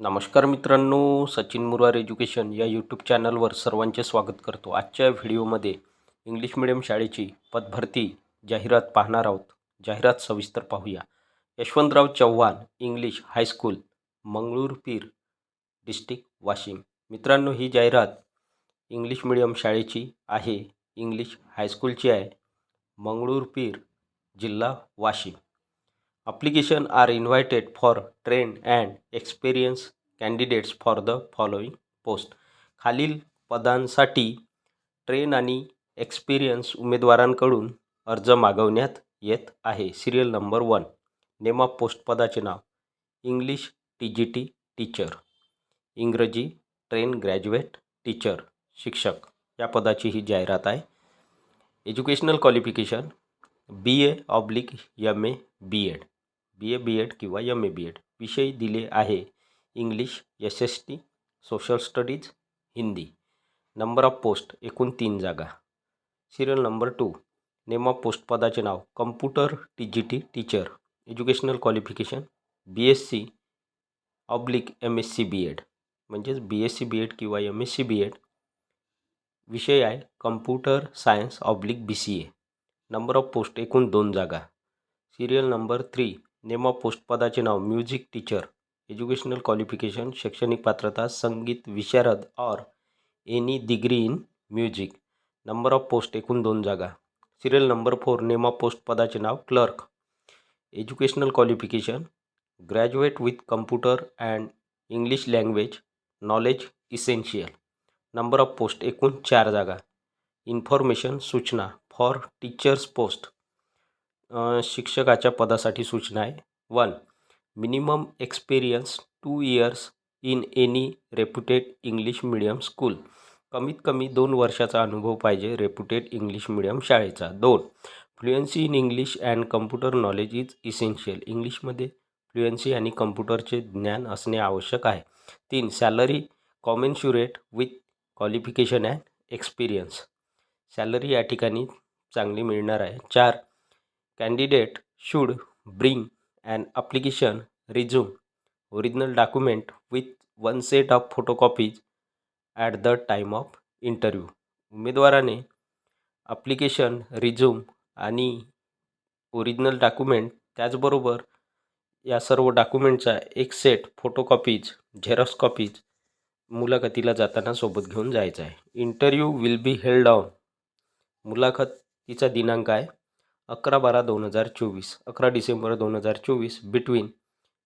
नमस्कार मित्रांनो सचिन मुरार एज्युकेशन या यूट्यूब चॅनलवर सर्वांचे स्वागत करतो. आजच्या व्हिडिओमध्ये इंग्लिश मिडियम शाळेची पदभरती जाहिरात पाहणार आहोत. जाहिरात सविस्तर पाहूया. Yashwantrao Chavan English high school Mangrulpir district Washim. मित्रांनो ही जाहिरात इंग्लिश मिडियम शाळेची आहे. इंग्लिश हायस्कूलची आहे. मंगळूरपीर जिल्हा Washim. Application are invited for trained and experienced candidates for the following post. खालील पदांसाठी ट्रेन आणि एक्सपिरियन्स उमेदवारांकडून अर्ज मागवण्यात येत आहे. सिरियल नंबर वन नेमा पोस्टपदाचे पोस्ट पदाचे नाव. English T G T teacher इंग्रजी ट्रेन ग्रॅज्युएट टीचर शिक्षक. या पदाची ही जाहिरात आहे. Educational qualification B A oblique M A B Ed B A B Ed किंवा एम ए बी एड विषय दिले आहे. English S S T social studies Hindi. Number of post एकूण तीन जागा. Serial number two name of post पदाचे नाव computer T G T teacher educational qualification B S C oblique M S C B Ed म्हणजेच B S C B Ed किंवा M S C B Ed विषय आहे computer science oblique B C A number of post एकूण दोन जागा. Serial number three name of post पदाचे नाव music teacher educational qualification शैक्षणिक पात्रता संगीत विशारद or any degree in music. Number of post एकूण दोन जागा. Serial number four name of post पदाचे नाव clerk. Educational qualification graduate with computer and English language knowledge essential. Number of post एकूण चार जागा. इन्फॉर्मेशन सूचना फॉर टीचर्स पोस्ट. शिक्षकाच्या पदासाठी सूचना आहे. One minimum experience two years in any reputed English medium school कमीत कमी दोन वर्षाचा अनुभव पाहिजे रेप्युटेड इंग्लिश मिडियम शाळेचा. दोन fluency in English and computer knowledge is essential इंग्लिशमध्ये फ्लुएन्सी आणि कम्प्युटरचे ज्ञान असणे आवश्यक आहे. तीन salary commensurate with qualification and experience salary या ठिकाणी चांगली मिळणार आहे. चार candidate should bring an application resume original document with one set of photocopies at the time of interview. उमेदवाराने अप्लिकेशन रिझ्यूम आणि ओरिजिनल डॉक्युमेंट त्याचबरोबर या सर्व डॉक्युमेंटचा एक सेट फोटोकॉपीज झेरॉक्स कॉपीज मुलाखतीला जाताना सोबत घेऊन जायचं आहे. Interview will be held on. मुलाखतीचा दिनांक आहे अकरा बारा दोन हजार चोवीस अकरा डिसेंबर दोन हजार चोवीस between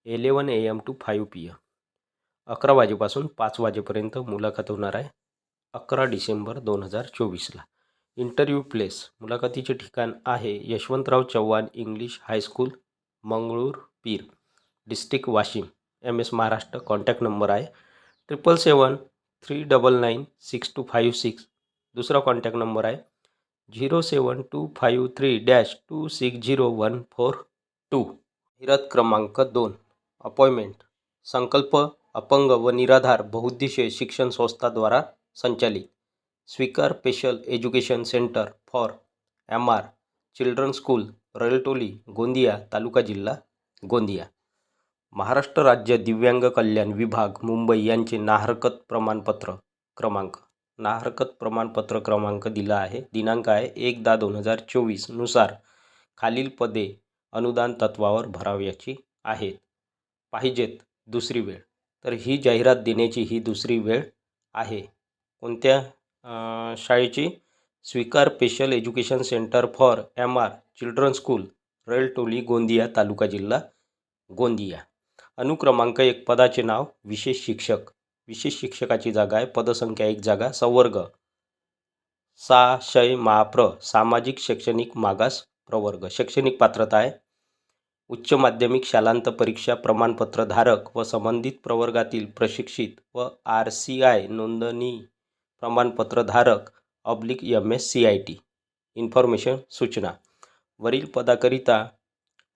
eleven A M to five P M अकरा वाजेपासून पाच वाजेपर्यंत मुलाखत होणार आहे अकरा डिसेंबर दोन हजार चोवीसला. इंटरव्ह्यू प्लेस मुलाखतीचे ठिकाण आहे Yashwantrao Chavan English high school Mangrulpir. District Washim M S Maharashtra contact number आहे triple seven three double nine six two five six दुसरा कॉन्टॅक्ट नंबर आहे zero seven two five three dash two six zero one four two. हिरत क्रमांक दोन. Appointment. संकल्प अपंग व निराधार बहुद्देशीय शिक्षण संस्थाद्वारा संचालित. Swikar special education centre for M R. Children school Railtoli Gondia taluka जिल्हा गोंदिया. महाराष्ट्र राज्य दिव्यांग कल्याण विभाग मुंबई यांचे नाहरकत प्रमाणपत्र क्रमांक नाहरकत प्रमाणपत्र क्रमांक दिला आहे. दिनांक आहे एक दहा दोन हजार चोवीसनुसार खालील पदे अनुदान तत्वावर भरावयाची आहेत. पाहिजेत दुसरी वेळ. तर ही जाहिरात देण्याची ही दुसरी वेळ आहे. कोणत्या शाळेची? Swikar special education centre for M R children school Railtoli Gondia taluka जिल्हा गोंदिया. अनुक्रमांक एक पदाचे नाव विशेष शिक्षक. विशेष शिक्षकाची जागा आहे. पदसंख्या एक जागा संवर्ग. सा शय महाप्र सामाजिक शैक्षणिक मागास प्रवर्ग. शैक्षणिक पात्रता आहे. उच्च माध्यमिक शालांत परीक्षा प्रमाणपत्र धारक व संबंधित प्रवर्गातील प्रशिक्षित व आर सी आय नोंदणी प्रमाणपत्र धारक oblique M S C I T information सूचना. वरील पदाकरिता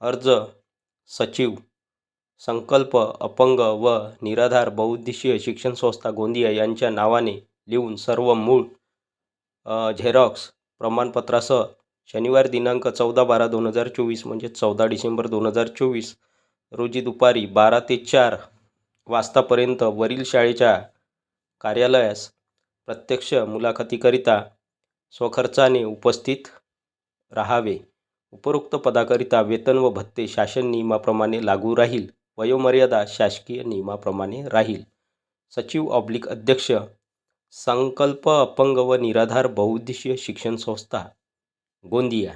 अर्ज सचिव संकल्प अपंग व निराधार बहुउद्देशीय शिक्षण संस्था गोंदिया यांच्या नावाने लिहून सर्व मूळ झेरॉक्स प्रमाणपत्रासह शनिवार दिनांक चौदा बारा दोन हजार चोवीस म्हणजे चौदा डिसेंबर दोन हजार चोवीस रोजी दुपारी बारा ते चार वाजतापर्यंत वरील शाळेच्या कार्यालयास प्रत्यक्ष मुलाखतीकरिता स्वखर्चाने उपस्थित राहावे. उपरोक्त पदाकरिता वेतन व भत्ते शासन नियमाप्रमाणे लागू राहील. वयोमर्यादा शासकीय नियमाप्रमाणे राहील. सचिव ऑब्लिक अध्यक्ष, संकल्प अपंग व निराधार बहुउद्देशीय शिक्षण संस्था, गोंदिया.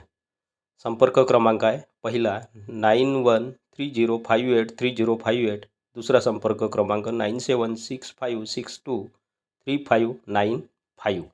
संपर्क क्रमांक आहे, पहिला nine one three zero five eight three zero five eight दुसरा संपर्क क्रमांक nine seven six five six two three five nine five